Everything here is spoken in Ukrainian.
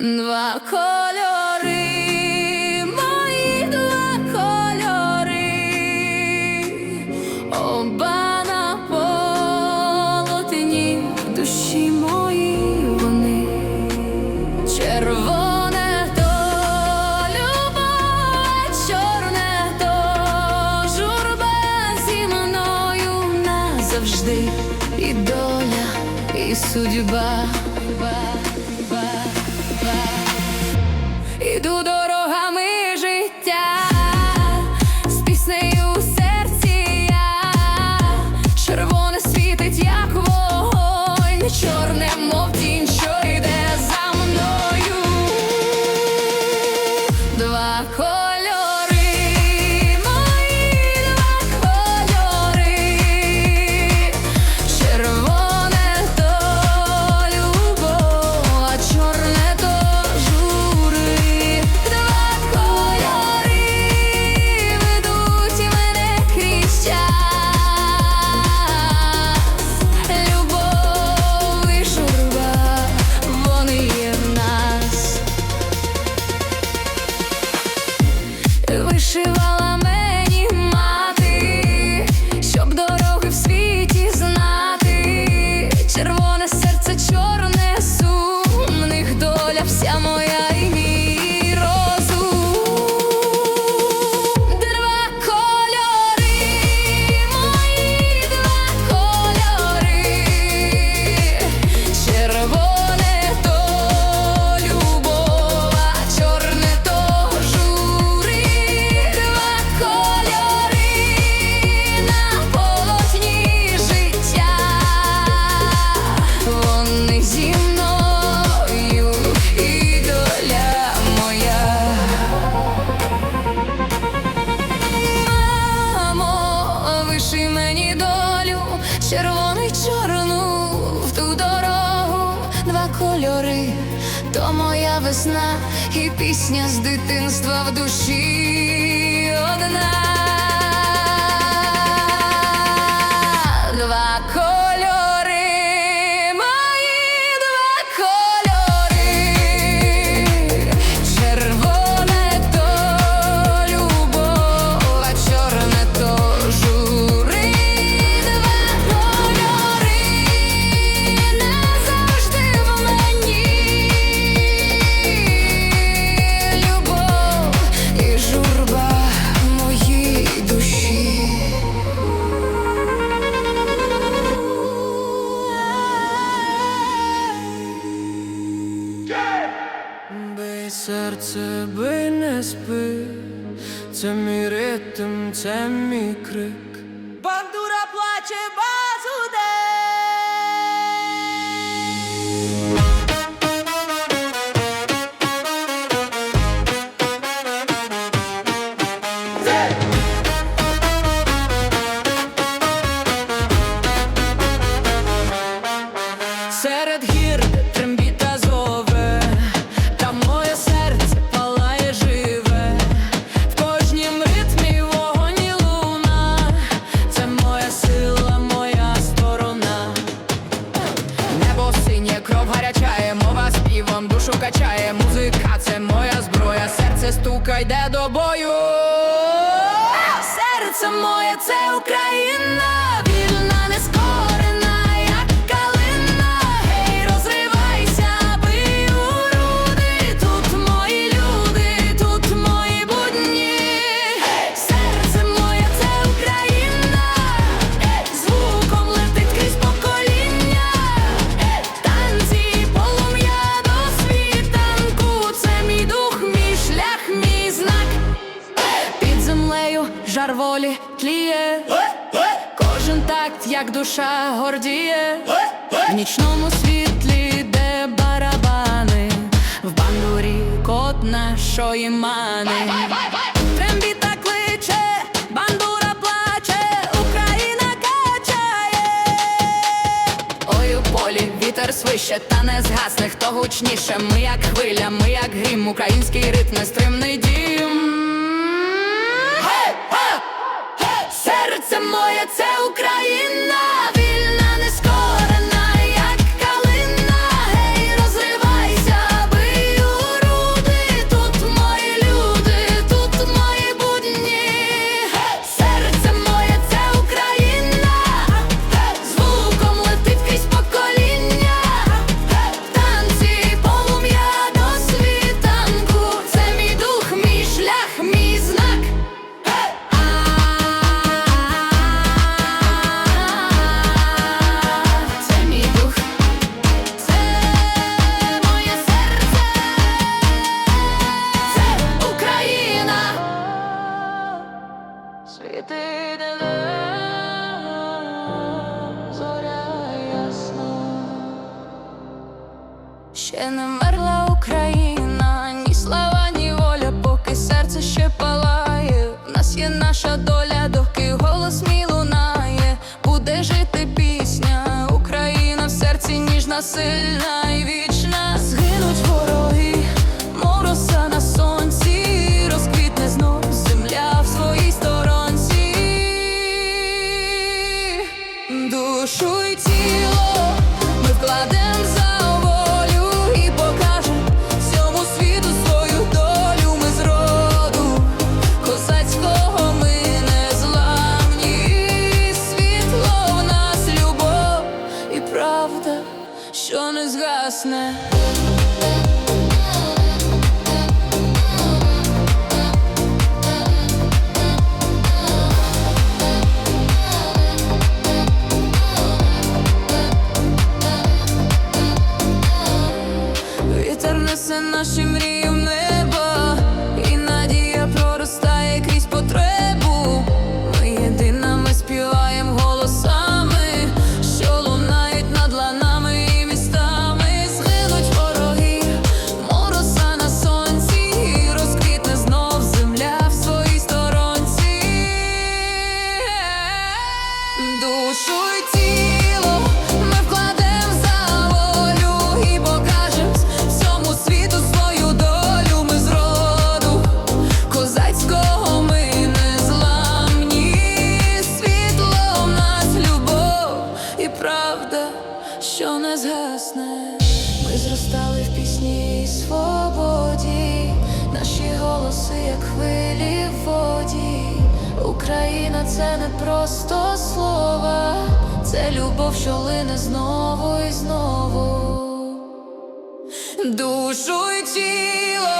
Два кольори, мої два кольори, оба на полотні душі мої вони, червоне то любов, чорне то журба зі мною назавжди, і доля, і судьба. Два кольори, червоний чорну в ту дорогу, два кольори, то моя весна і пісня з дитинства в душі одна. Серце, би не спи, це мій ритм, це мій крик. Качає, музика це моя зброя, серце стука йде до бою. Як душа гордіє, в нічному світлі, де барабани, в бандурі кот нашої мани. Трембіта кличе, бандура плаче, Україна качає. Ой, у полі вітер свище, та не згасне, хто гучніше. Ми як хвиля, ми як грім, український ритм, нестримний дім. Серце моє це Україна, не згасне, ми зростали в пісні і свободі, наші голоси, як хвилі в воді. Україна це не просто слова, це любов, що лине знову і знову. Душу й тіло.